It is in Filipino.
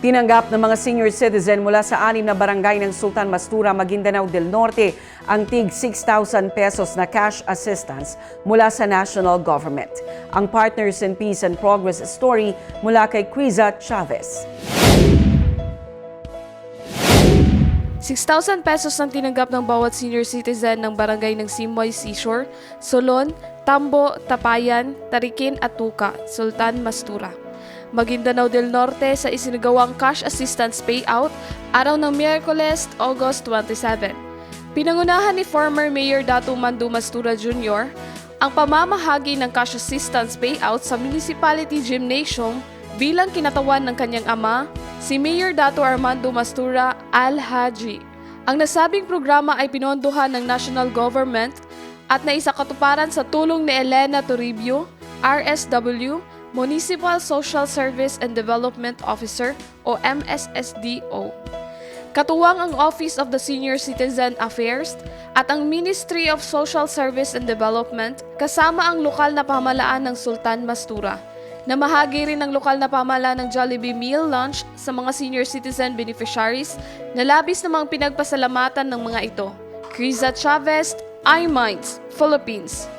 Tinanggap ng mga senior citizen mula sa anim na barangay ng Sultan Mastura, Maguindanao del Norte ang tig 6,000 pesos na cash assistance mula sa national government. Ang Partners in Peace and Progress story mula kay Criza Chavez. 6,000 pesos ang tinanggap ng bawat senior citizen ng barangay ng Simoy Seashore, Solon, Tambo, Tapayan, Tarikin at Tuka, Sultan Mastura. Maguindanao del Norte sa isinagawang cash assistance payout araw ng Miyerkules, August 27. Pinangunahan ni former Mayor Datu Mandu Mastura Jr. ang pamamahagi ng cash assistance payout sa Municipality Gymnasium bilang kinatawan ng kanyang ama, si Mayor Dato Armando Mastura Al-Haji. Ang nasabing programa ay pinondohan ng national government at naisakatuparan sa tulong ni Elena Toribio, RSW, Municipal Social Service and Development Officer o MSSDO. Katuwang ang Office of the Senior Citizen Affairs at ang Ministry of Social Service and Development kasama ang lokal na pamalaan ng Sultan Mastura. Namahagi rin ng lokal na pamalaan ng Jollibee Meal Lunch sa mga senior citizen beneficiaries na labis namang pinagpasalamatan ng mga ito. Criza Chavez, iMinds, Philippines.